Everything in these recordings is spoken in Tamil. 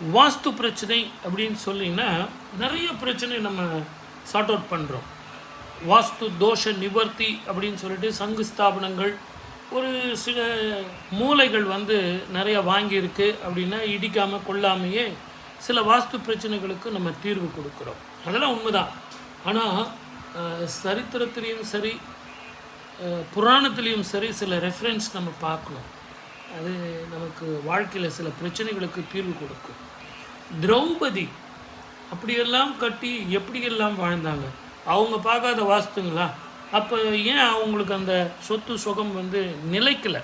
வாஸ்து பிரச்சனை அப்படின்னு சொல்லிங்கன்னா நிறைய பிரச்சனை நம்ம சார்ட் அவுட் பண்ணுறோம் வாஸ்து தோஷ நிவர்த்தி அப்படின்னு சொல்லிட்டு சங்கு ஸ்தாபனங்கள் ஒரு சில மூலைகள் வந்து நிறைய வாங்கியிருக்கு அப்படின்னா இடிக்காமல் கொள்ளாமையே சில வாஸ்து பிரச்சனைகளுக்கு நம்ம தீர்வு கொடுக்குறோம். அதெல்லாம் உண்மைதான். ஆனால் சரித்திரத்திலையும் சரி புராணத்துலேயும் சரி சில ரெஃபரன்ஸ் நம்ம பார்க்கணும். அது நம்ம நமக்கு வாழ்க்கையில் சில பிரச்சனைகளுக்கு தீர்வு கொடுக்கும். திரௌபதி அப்படியெல்லாம் கட்டி எப்படியெல்லாம் வாழ்ந்தாங்க? அவங்க பார்க்காத வாஸ்துங்களா? அப்போ ஏன் அவங்களுக்கு அந்த சொத்து சுகம் வந்து நிலைக்கலை?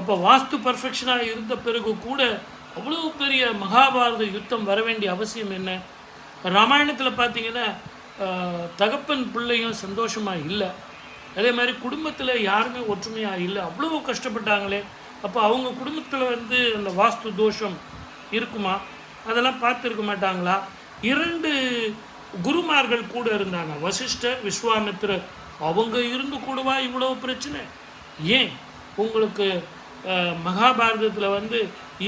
அப்போ வாஸ்து பர்ஃபெக்ஷனாக இருந்த பிறகு கூட அவ்வளோ பெரிய மகாபாரத யுத்தம் வர வேண்டிய அவசியம் என்ன? ராமாயணத்தில் பார்த்தீங்கன்னா தகப்பன் பிள்ளையும் சந்தோஷமாக இல்லை. அதே மாதிரி குடும்பத்தில் யாருமே ஒற்றுமையாக இல்லை. அவ்வளோ கஷ்டப்பட்டாங்களே. அப்போ அவங்க குடும்பத்தில் வந்து அந்த வாஸ்து தோஷம் இருக்குமா? அதெல்லாம் பார்த்துருக்க மாட்டாங்களா? இரண்டு குருமார்கள் கூட இருந்தாங்க. வசிஷ்டர் விஸ்வாமித்திரர் அவங்க இருந்து கூடவா இவ்வளோ பிரச்சனை? ஏன்? உங்களுக்கு மகாபாரதத்தில் வந்து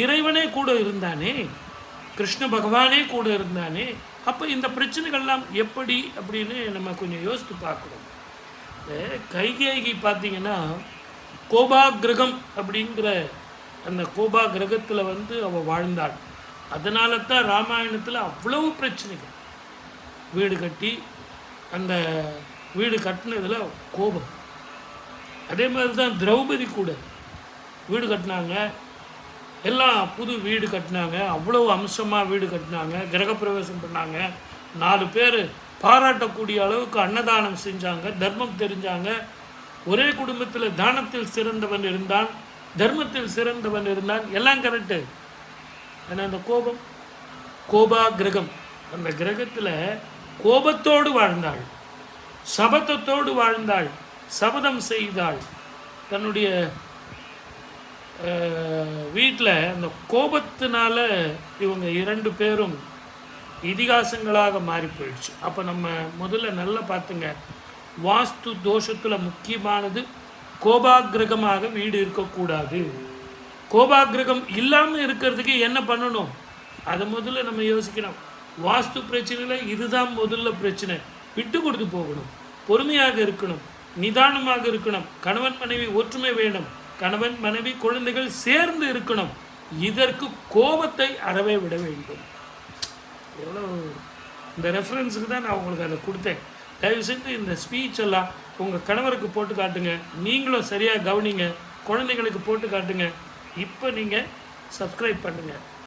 இறைவனே கூட இருந்தானே? கிருஷ்ண பகவானே கூட இருந்தானே? அப்போ இந்த பிரச்சனைகள்லாம் எப்படி அப்படின்னு நம்ம கொஞ்சம் யோசித்து பார்க்கணும். கைகேகி பார்த்தீங்கன்னா கோபா கிரகம் அப்படிங்கிற அந்த கோபா கிரகத்தில் வந்து அவள் வாழ்ந்தாள். அதனால தான் ராமாயணத்தில் அவ்வளவு பிரச்சனைகள். வீடு கட்டி அந்த வீடு கட்டினதில் கோபம். அதே மாதிரி தான் திரௌபதி கூட வீடு கட்டினாங்க. எல்லாம் புது வீடு கட்டினாங்க. அவ்வளோ அம்சமாக வீடு கட்டினாங்க. கிரகப்பிரவேசம் பண்ணாங்க. நாலு பேர் பாராட்டக்கூடிய அளவுக்கு அன்னதானம் செஞ்சாங்க. தர்மம் தெரிஞ்சாங்க. ஒரே குடும்பத்தில் தானத்தில் சிறந்தவன் இருந்தான் தர்மத்தில் சிறந்தவன் இருந்தான் எல்லாம் கரெக்டு ஆனால் அந்த கோபம்? கோபா கிரகம் அந்த கிரகத்தில் கோபத்தோடு வாழ்ந்தாள் சபதத்தோடு வாழ்ந்தாள் சபதம் செய்தாள். தன்னுடைய வீட்டில் அந்த கோபத்தினால இவங்க இரண்டு பேரும் இதிகாசங்களாக மாறி போயிடுச்சு. அப்போ நம்ம முதல்ல நல்லா பார்த்துங்க. வாஸ்து தோஷத்தில் முக்கியமானது கோபாகிரகமாக வீடு இருக்கக்கூடாது. கோபாகிரகம் இல்லாமல் இருக்கிறதுக்கு என்ன பண்ணணும்? அதை முதல்ல நம்ம யோசிக்கணும். வாஸ்து பிரச்சனையில் இதுதான் முதல்ல பிரச்சனை. விட்டு கொடுத்து போகணும். பொறுமையாக இருக்கணும். நிதானமாக இருக்கணும். கணவன் மனைவி ஒற்றுமை வேணும். கணவன் மனைவி குழந்தைகள் சேர்ந்து இருக்கணும். இதற்கு கோபத்தை அறவே விட வேண்டும். எவ்வளோ இந்த ரெஃபரன்ஸுக்கு தான் நான் உங்களுக்கு அதை கொடுத்தேன். தயவு செஞ்சு இந்த ஸ்பீச் எல்லாம் உங்கள் கணவருக்கு போட்டு காட்டுங்க. நீங்களும் சரியாக கவனிங்க. குழந்தைங்களுக்கு போட்டு காட்டுங்க. இப்போ நீங்கள் சப்ஸ்கிரைப் பண்ணுங்கள்